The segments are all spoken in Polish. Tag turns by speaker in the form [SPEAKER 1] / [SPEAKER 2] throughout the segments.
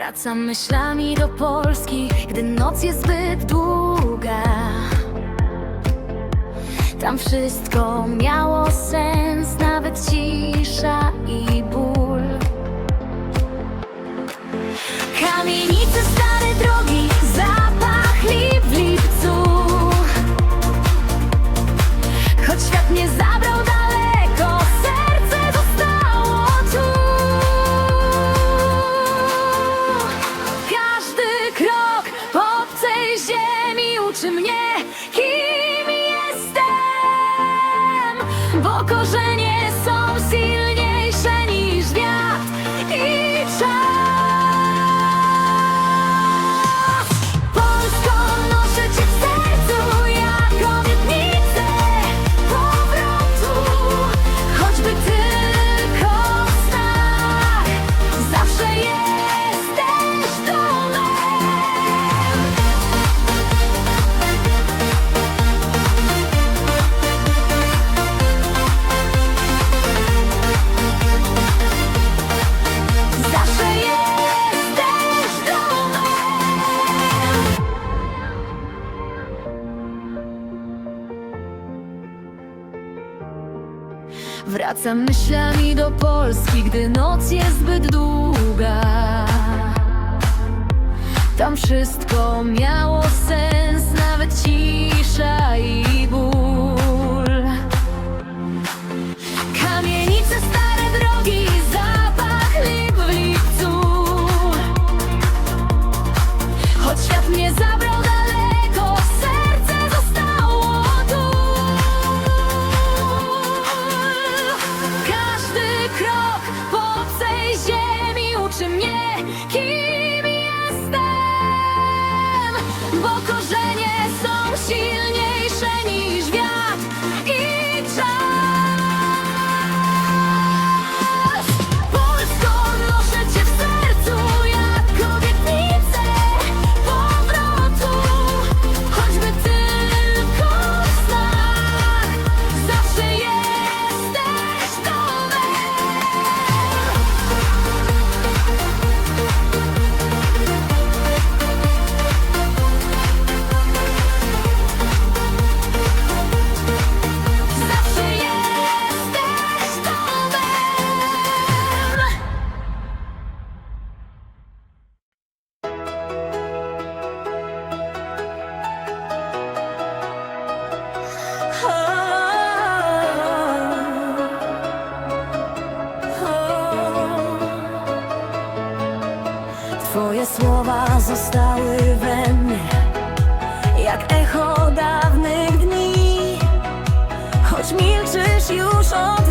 [SPEAKER 1] Wracam myślami do Polski, gdy noc jest zbyt długa. Tam wszystko miało sens, nawet cisza i głęboko, że Wracam myślami do Polski, gdy noc jest zbyt długa. Tam wszystko miało sens, nawet cisza i Twoje słowa zostały we mnie Jak echo dawnych dni. Choć milczysz już od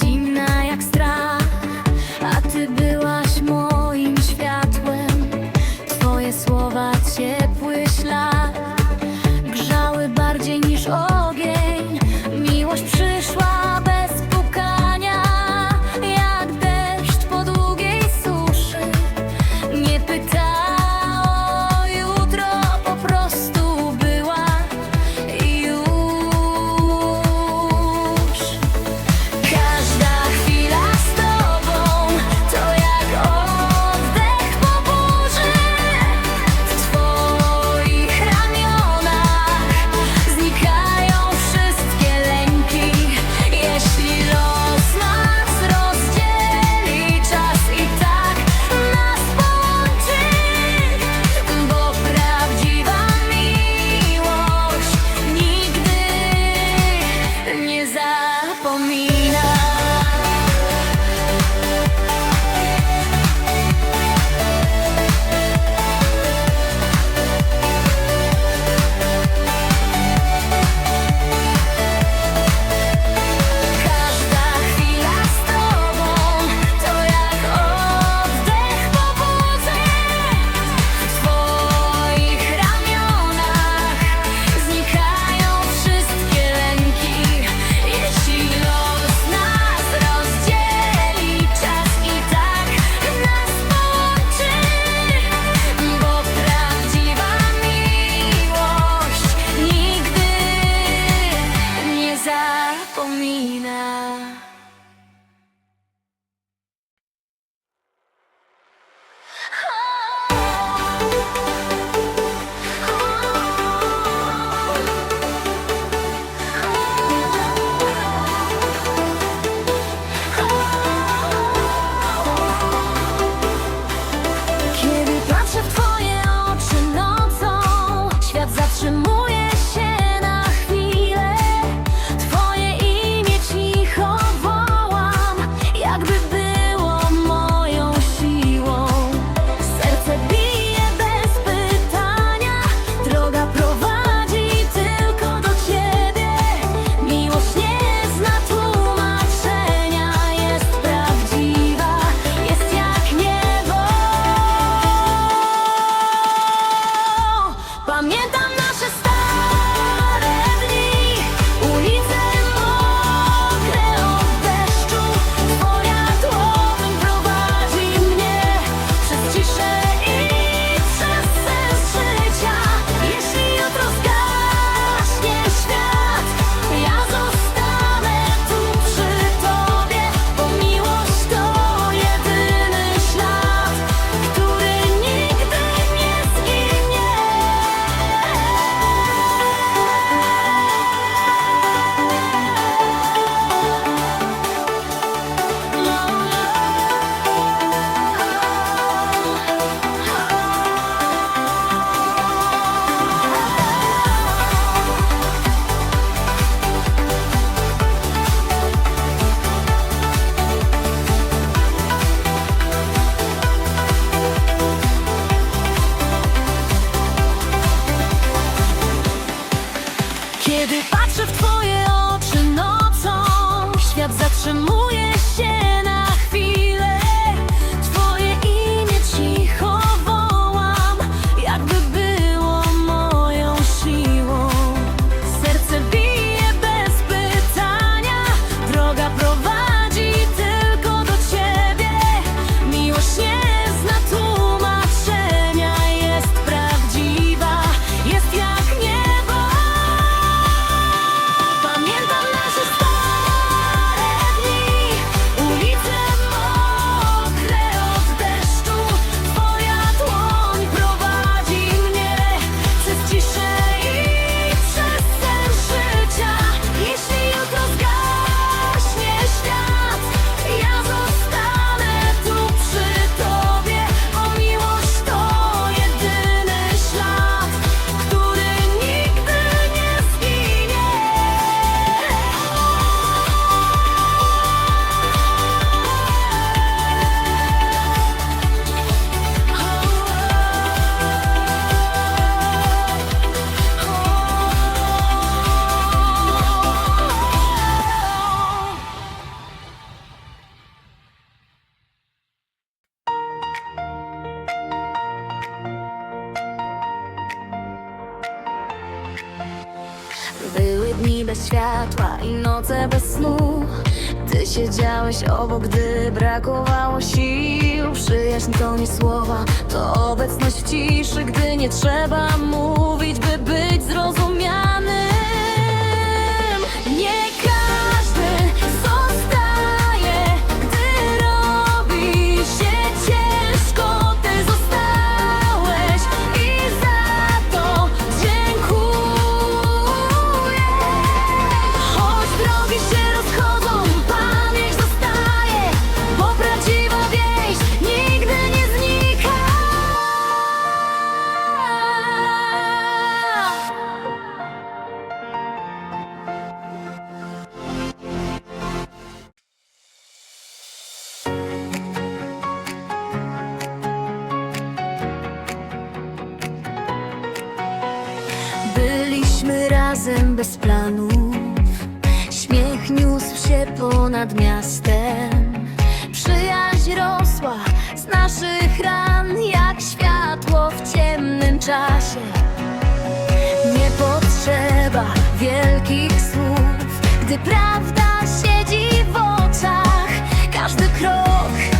[SPEAKER 1] imagina zatrzymuje się stałeś obok, gdy brakowało sił. Przyjaźń to nie słowa, to obecność w ciszy. Gdy nie trzeba mówić, by być zrozumiany razem bez planów. Śmiech niósł się ponad miastem. Przyjaźń rosła z naszych ran Jak światło w ciemnym czasie. Nie potrzeba wielkich słów Gdy prawda siedzi w oczach. Każdy krok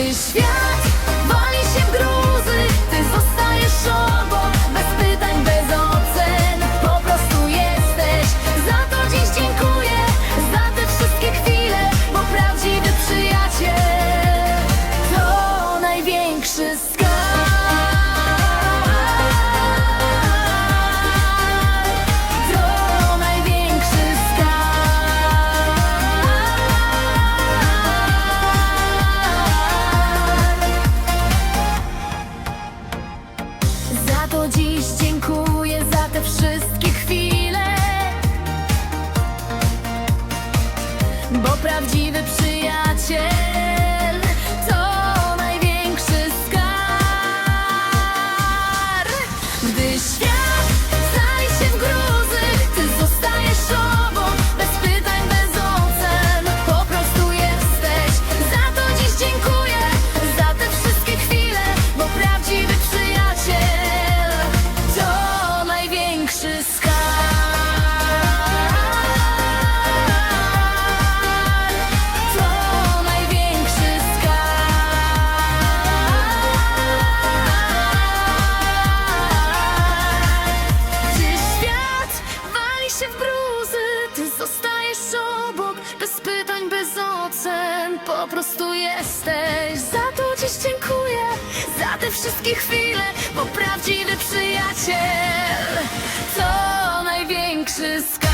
[SPEAKER 1] Yeah. prawdziwy przyjaciel. ocen Po prostu jesteś. Za to dziś dziękuję Za te wszystkie chwile Bo prawdziwy przyjaciel. To największy skarb